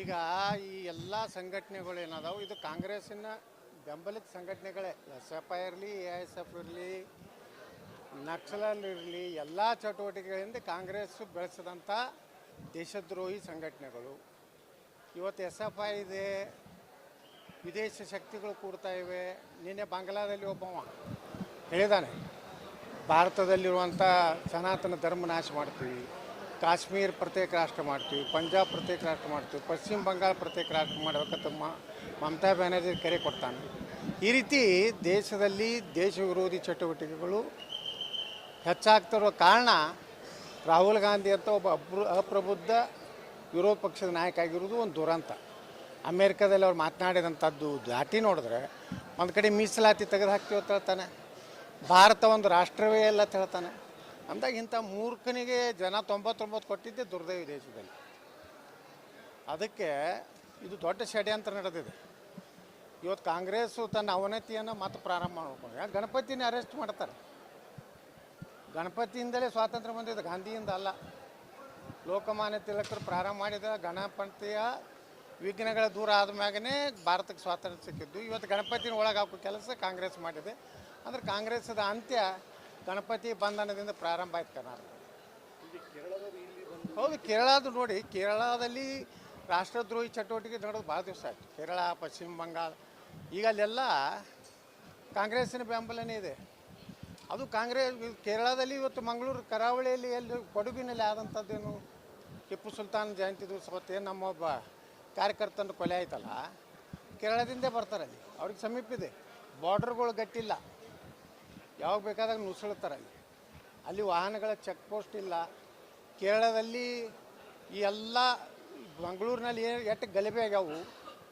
ಈಗ ಈ ಎಲ್ಲ ಸಂಘಟನೆಗಳು ಏನದಾವು ಇದು ಕಾಂಗ್ರೆಸ್ಸಿನ ಬೆಂಬಲಿತ ಸಂಘಟನೆಗಳೇ. ಎಸ್ ಎಫ್ ಐ ಇರಲಿ, ಎ ಎಸ್ ಎಫ್ ಇರಲಿ ನಕ್ಸಲಲ್ ಇರಲಿ ಎಲ್ಲ ಚಟುವಟಿಕೆಗಳಿಂದ ಕಾಂಗ್ರೆಸ್ ಬೆಳೆಸಿದಂಥ ದೇಶದ್ರೋಹಿ ಸಂಘಟನೆಗಳು. ಇವತ್ತು ಎಸ್ ಎಫ್ ಐ ಇದೆ, ವಿದೇಶಿ ಶಕ್ತಿಗಳು ಕೂಡ್ತಾ ಇವೆ. ನಿನ್ನೆ ಬಾಂಗ್ಲಾದಲ್ಲಿ ಒಬ್ಬವ ಹೇಳಿದಾನೆ ಭಾರತದಲ್ಲಿರುವಂಥ ಸನಾತನ ಧರ್ಮ ನಾಶ ಮಾಡ್ತೀವಿ. ಕಾಶ್ಮೀರ ಪ್ರತ್ಯೇಕ ರಾಷ್ಟ್ರ ಮಾಡ್ತೀವಿ, ಪಂಜಾಬ್ ಪ್ರತ್ಯೇಕ ರಾಷ್ಟ್ರ ಮಾಡ್ತೀವಿ, ಪಶ್ಚಿಮ ಬಂಗಾಳ ಪ್ರತ್ಯೇಕ ರಾಷ್ಟ್ರ ಮಾಡಬೇಕಂತ ಮಮತಾ ಬ್ಯಾನರ್ಜಿ ಕರೆ ಕೊಡ್ತಾನೆ. ಈ ರೀತಿ ದೇಶದಲ್ಲಿ ದೇಶ ವಿರೋಧಿ ಚಟುವಟಿಕೆಗಳು ಹೆಚ್ಚಾಗ್ತಿರೋ ಕಾರಣ ರಾಹುಲ್ ಗಾಂಧಿ ಅಂತ ಒಬ್ಬ ಅಪ್ರ, ಅಪ್ರಬುದ್ಧ ವಿರೋಧ ಪಕ್ಷದ ನಾಯಕ ಆಗಿರೋದು ಒಂದು ದುರಂತ. ಅಮೇರಿಕಾದಲ್ಲಿ ಅವ್ರು ಮಾತನಾಡಿದಂಥದ್ದು ದಾಟಿ ನೋಡಿದ್ರೆ ಒಂದು ಕಡೆ ಮೀಸಲಾತಿ ತೆಗೆದು ಹಾಕ್ತೀವಿ ಅಂತ ಹೇಳ್ತಾನೆ. ಭಾರತ ಒಂದು ರಾಷ್ಟ್ರವೇ ಅಲ್ಲ ಅಂತ ಹೇಳ್ತಾನೆ. ಅಂದಾಗ ಇಂಥ ಮೂರ್ಖನಿಗೆ ಜನ ತೊಂಬತ್ತೊಂಬತ್ತು ಕೊಟ್ಟಿದ್ದೆ ದುರ್ದೈವ ದೇಶದಲ್ಲಿ. ಅದಕ್ಕೆ ಇದು ದೊಡ್ಡ ಷಡ್ಯಂತ್ರ ನಡೆದಿದೆ. ಇವತ್ತು ಕಾಂಗ್ರೆಸ್ಸು ತನ್ನ ಅವನತಿಯನ್ನು ಮತ್ತೆ ಪ್ರಾರಂಭ ಮಾಡ್ಕೊಂಡು ಗಣಪತಿನೇ ಅರೆಸ್ಟ್ ಮಾಡ್ತಾರೆ? ಗಣಪತಿಯಿಂದಲೇ ಸ್ವಾತಂತ್ರ್ಯ ಬಂದಿದೆ, ಗಾಂಧಿಯಿಂದ ಅಲ್ಲ. ಲೋಕಮಾನ್ಯ ತಿಲಕರು ಪ್ರಾರಂಭ ಮಾಡಿದ ಗಣಪತಿಯ ವಿಘ್ನಗಳ ದೂರ ಆದ ಮ್ಯಾಗನೇ ಭಾರತಕ್ಕೆ ಸ್ವಾತಂತ್ರ್ಯ ಸಿಕ್ಕಿದ್ದು. ಇವತ್ತು ಗಣಪತಿನ ಒಳಗೆ ಹಾಕೋ ಕೆಲಸ ಕಾಂಗ್ರೆಸ್ ಮಾಡಿದೆ. ಅಂದ್ರೆ ಕಾಂಗ್ರೆಸ್ದ ಅಂತ್ಯ ಗಣಪತಿ ಬಂಧನದಿಂದ ಪ್ರಾರಂಭ ಆಯ್ತು ಕರ್ನಾಟಕ. ಹೌದು ಕೇರಳದ ನೋಡಿ ಕೇರಳದಲ್ಲಿ ರಾಷ್ಟ್ರದ್ರೋಹಿ ಚಟುವಟಿಕೆ ನಡೆದು ಭಾಳ ದಿವಸ ಆಯಿತು. ಕೇರಳ ಪಶ್ಚಿಮ ಬಂಗಾಳ ಈಗ ಅಲ್ಲೆಲ್ಲ ಕಾಂಗ್ರೆಸ್ಸಿನ ಬೆಂಬಲನೇ ಇದೆ. ಅದು ಕಾಂಗ್ರೆಸ್ ಕೇರಳದಲ್ಲಿ ಇವತ್ತು ಮಂಗಳೂರು ಕರಾವಳಿಯಲ್ಲಿ ಎಲ್ಲಿ ಕೊಡಗಿನಲ್ಲಿ ಆದಂಥದ್ದೇನು? ಟಿಪ್ಪು ಸುಲ್ತಾನ್ ಜಯಂತಿ ದಿವಸ ನಮ್ಮ ಒಬ್ಬ ಕಾರ್ಯಕರ್ತನ ಕೊಲೆ ಆಯ್ತಲ್ಲ ಕೇರಳದಿಂದೇ ಬರ್ತಾರೆ ಅಲ್ಲಿ. ಅವ್ರಿಗೆ ಸಮೀಪ ಇದೆ. ಬಾರ್ಡರ್ಗಳು ಗಟ್ಟಿಲ್ಲ. ಯಾವಾಗ ಬೇಕಾದಾಗ ನುಸುಳ್ತಾರೆ ಅಲ್ಲಿ. ಅಲ್ಲಿ ವಾಹನಗಳ ಚೆಕ್ ಪೋಸ್ಟ್ ಇಲ್ಲ. ಕೇರಳದಲ್ಲಿ ಈ ಎಲ್ಲ ಮಂಗಳೂರಿನಲ್ಲಿ ಏನು ಎಷ್ಟು ಗಲಭೆ ಆಗ್ಯಾವು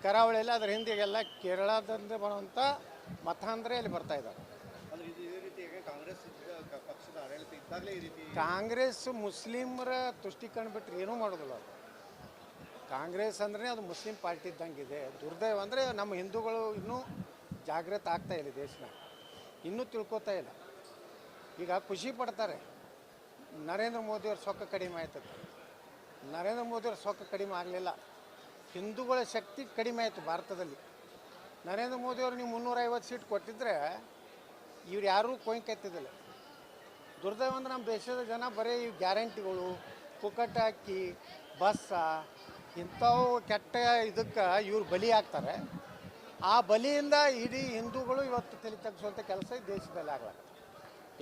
ಕರಾವಳಿಯಲ್ಲಿ ಅದ್ರ ಹಿಂದೆಗೆಲ್ಲ ಕೇರಳದಿಂದ ಬರುವಂಥ ಮತಾಂಧ್ರೆ ಅಲ್ಲಿ ಬರ್ತಾ ಇದ್ದಾರೆ. ಕಾಂಗ್ರೆಸ್ ಮುಸ್ಲಿಮರ ತುಷ್ಟೀಕರಣ ಬಿಟ್ಟರೆ ಏನೂ ಮಾಡೋದಿಲ್ಲ ಅದು. ಕಾಂಗ್ರೆಸ್ ಅಂದ್ರೆ ಅದು ಮುಸ್ಲಿಂ ಪಾರ್ಟಿ ಇದ್ದಂಗೆ ಇದೆ ದುರ್ದೈವ ಅಂದರೆ ನಮ್ಮ ಹಿಂದೂಗಳು ಇನ್ನೂ ಜಾಗೃತ ಆಗ್ತಾ ಇಲ್ಲ ದೇಶನ. ಇನ್ನೂ ತಿಳ್ಕೊತಾ ಇಲ್ಲ. ಈಗ ಖುಷಿ ಪಡ್ತಾರೆ. ನರೇಂದ್ರ ಮೋದಿಯವ್ರ ಸೊಕ್ಕ ಕಡಿಮೆ ಆಯ್ತದೆ ನರೇಂದ್ರ ಮೋದಿಯವ್ರ ಸೊಕ್ಕ ಕಡಿಮೆ ಆಗಲಿಲ್ಲ. ಹಿಂದೂಗಳ ಶಕ್ತಿ ಕಡಿಮೆ ಆಯಿತು ಭಾರತದಲ್ಲಿ. ನರೇಂದ್ರ ಮೋದಿಯವರು ನೀವು ಮುನ್ನೂರೈವತ್ತು ಸೀಟ್ ಕೊಟ್ಟಿದ್ರೆ ಇವ್ರು ಯಾರೂ ಕೊಯ್ಕೆತ್ತಿದ್ದಿಲ್ಲ ದುರ್ದೈವ ಅಂದ್ರೆ ನಮ್ಮ ದೇಶದ ಜನ ಬರೀ ಈ ಗ್ಯಾರಂಟಿಗಳು ಪುಕ್ಕಟ್ಟ ಅಕ್ಕಿ ಬಸ್ಸ, ಇಂಥವು ಕೆಟ್ಟ ಇದಕ್ಕೆ ಇವ್ರು ಬಲಿ ಆಗ್ತಾರೆ ಆ ಬಲಿಯಿಂದ ಇಡೀ ಹಿಂದೂಗಳು ಇವತ್ತು ತಲೆ ತಗ್ಸುವಂಥ ಕೆಲಸ ಈ ದೇಶದಲ್ಲಿ ಆಗಲ್ಲ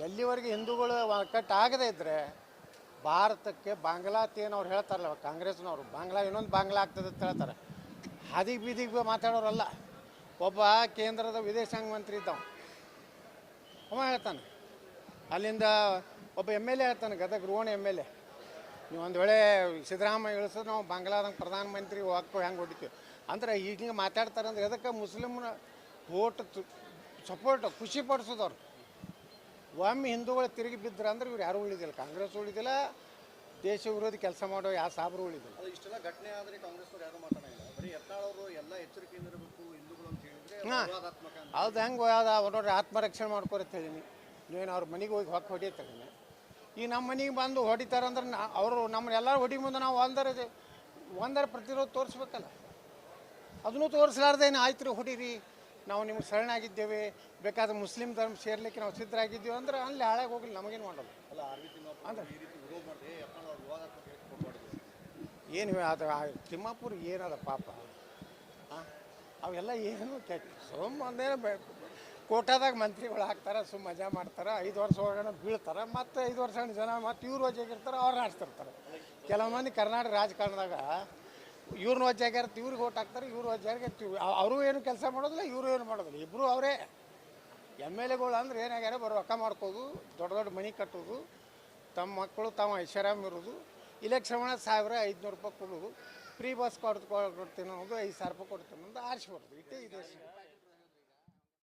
ಎಲ್ಲಿವರೆಗೆ ಹಿಂದೂಗಳು ಒಕ್ಕಟ್ಟಾಗದೇ ಇದ್ದರೆ ಭಾರತಕ್ಕೆ ಬಾಂಗ್ಲಾತಿ ಏನು ಅವ್ರು ಹೇಳ್ತಾರಲ್ಲ, ಕಾಂಗ್ರೆಸ್ನವರು, ಬಾಂಗ್ಲಾ ಇನ್ನೊಂದು ಬಾಂಗ್ಲಾ ಆಗ್ತದೆ ಅಂತ ಹೇಳ್ತಾರೆ. ಹಾದಿಗೆ ಬೀದಿಗೆ ಮಾತಾಡೋರಲ್ಲ, ಒಬ್ಬ ಕೇಂದ್ರದ ವಿದೇಶಾಂಗ ಮಂತ್ರಿ ಇದ್ದವ ಅವ ಹೇಳ್ತಾನೆ. ಅಲ್ಲಿಂದ ಒಬ್ಬ ಎಂ ಎಲ್ ಎ ಹೇಳ್ತಾನೆ, Gadag Ron M L A. ನೀವು ಒಂದು ವೇಳೆ ಸಿದ್ದರಾಮಯ್ಯ ಇಳಿಸಿದ್ರೆ ನಾವು ಬಾಂಗ್ಲಾದಂಗೆ ಪ್ರಧಾನಮಂತ್ರಿ ಹಾಕೋ ಹೆಂಗೆ ಹೊಡಿತೀವಿ? ಅಂದ್ರೆ ಈಗ ಹಿಂಗೆ ಮಾತಾಡ್ತಾರೆ ಅಂದ್ರೆ ಅದಕ್ಕೆ ಮುಸ್ಲಿಮ್ನ ಓಟ್ ಸಪೋರ್ಟ್ ಖುಷಿ ಪಡಿಸೋದವ್ರು? ಒಮ್ಮೆ ಹಿಂದೂಗಳು ತಿರುಗಿ ಬಿದ್ದರು ಅಂದ್ರೆ ಇವ್ರು ಯಾರೂ ಉಳಿದಿಲ್ಲ. ಕಾಂಗ್ರೆಸ್ ಉಳಿದಿಲ್ಲ ದೇಶ ವಿರೋಧಿ ಕೆಲಸ ಮಾಡೋ ಯಾವ ಸಾಬ್ರು ಉಳಿದಿಲ್ಲ. ಅದು ಇಷ್ಟೆಲ್ಲ ಘಟನೆ ಆದರೆ ಕಾಂಗ್ರೆಸ್ನವ್ರು ಯಾರು ಮಾತಾಡಂಗಿಲ್ಲ. ಬರೀ ಯತ್ನಾಳ್ ಅವರು ಎಲ್ಲ ಎಚ್ಚರಿಕೆಯಿಂದ ಇರಬೇಕು ಹಿಂದೂಗಳು ಅಂತ ಹೇಳಿದ್ರೆ ಹಾ. ವಿವಾದಾತ್ಮಕ ಅಂತ. ಹೌದು ಹೆಂಗೆ ಯಾವ್ದು ಅವ್ರು ನೋಡ್ರಿ ಆತ್ಮರಕ್ಷಣೆ ಮಾಡ್ಕೊರತ್ ಹೇಳೀನಿ. ನೀವೇನು ಅವ್ರ ಮನೆಗೆ ಹೋಗಿ ಹೊಕ್ಕ ಹೊಡಿತಾರೆ ಈಗ ನಮ್ಮ ಮನೆಗೆ ಬಂದು ಹೊಡಿತಾರಂದ್ರೆ ನಾ ಅವರು ನಮ್ಮನ್ನೆಲ್ಲರೂ ಹೊಡಿ ಮುಂದೆ ನಾವು ಒಂದರ ಒಂದರ ಪ್ರತಿರೋಧ ತೋರಿಸ್ಬೇಕಲ್ಲ. ಅದನ್ನು ತೋರಿಸ್ಲಾರ್ದೇನು ಆಯ್ತು ರೀ ಹೊಡೀರಿ? ನಾವು ನಿಮ್ಗೆ ಶರಣಾಗಿದ್ದೇವೆ. ಬೇಕಾದ್ರೆ ಮುಸ್ಲಿಂ ಧರ್ಮ ಸೇರ್ಲಿಕ್ಕೆ ನಾವು ಸಿದ್ಧರಾಗಿದ್ದೇವೆ ಅಂದ್ರೆ ಅಲ್ಲಿ ಹಾಳಾಗಿ ಹೋಗಲಿ ನಮಗೇನು ಮಾಡೋದು? ಅಂದ್ರೆ ಏನು ಅದು ತಿಮ್ಮಾಪುರ ಏನದ ಪಾಪ? ಅವೆಲ್ಲ ಏನು ಕೆಟ್ಟ ಸುಮ್ಮ ಒಂದೇನೋ ಕೋಟಾದಾಗ ಮಂತ್ರಿಗಳು ಹಾಕ್ತಾರೆ ಸುಮ್ಮ ಮಜಾ ಮಾಡ್ತಾರೆ ಐದು ವರ್ಷ ಒಳಗಡೆ ಬೀಳ್ತಾರೆ ಮತ್ತು ಐದು ವರ್ಷ ಜನ ಮತ್ತು ಇವ್ರು ವಜಾಗಿರ್ತಾರೆ ಅವ್ರು ಆಡ್ತಿರ್ತಾರೆ ಕೆಲವು ಮಂದಿ ಕರ್ನಾಟಕ ರಾಜಕಾರಣದಾಗ ಇವ್ರನ್ನ ವಜ್ಜಾಗಿರ್ತ ಇವ್ರಿಗೆ ಓಟ್ ಹಾಕ್ತಾರೆ, ಇವ್ರು ವಜ್ಜಾಗಿರ್ತೀವಿ ಅವರು ಏನು ಕೆಲಸ ಮಾಡೋದಿಲ್ಲ, ಇವರು ಏನು ಮಾಡೋದಿಲ್ಲ. ಇಬ್ಬರು ಅವರೇ. ಎಂ ಎಲ್ ಎಗಳು ಅಂದ್ರೆ ಏನಾಗ್ಯಾರ ಬರೋ ರೊಕ್ಕ ಮಾಡ್ಕೋದು, ದೊಡ್ಡ ದೊಡ್ಡ ಮನೆ ಕಟ್ಟೋದು, ತಮ್ಮ ಮಕ್ಕಳು ತಮ್ಮ ಐಷಾರಾಮ್ ಇರೋದು. ಇಲೆಕ್ಷನ್ ಸಾವಿರ ಐದುನೂರು ರೂಪಾಯಿ ಕೊಡೋದು. ಫ್ರೀ ಬಸ್ ಕೊಡ್ತು ಕೊಡ್ತೀನಿ ಅನ್ನೋದು ಐದು ಸಾವಿರ ರೂಪಾಯಿ ಕೊಡ್ತೀನಿ ಅನ್ನೋದು ಆರಿಸಿ ಈ ದೇಶ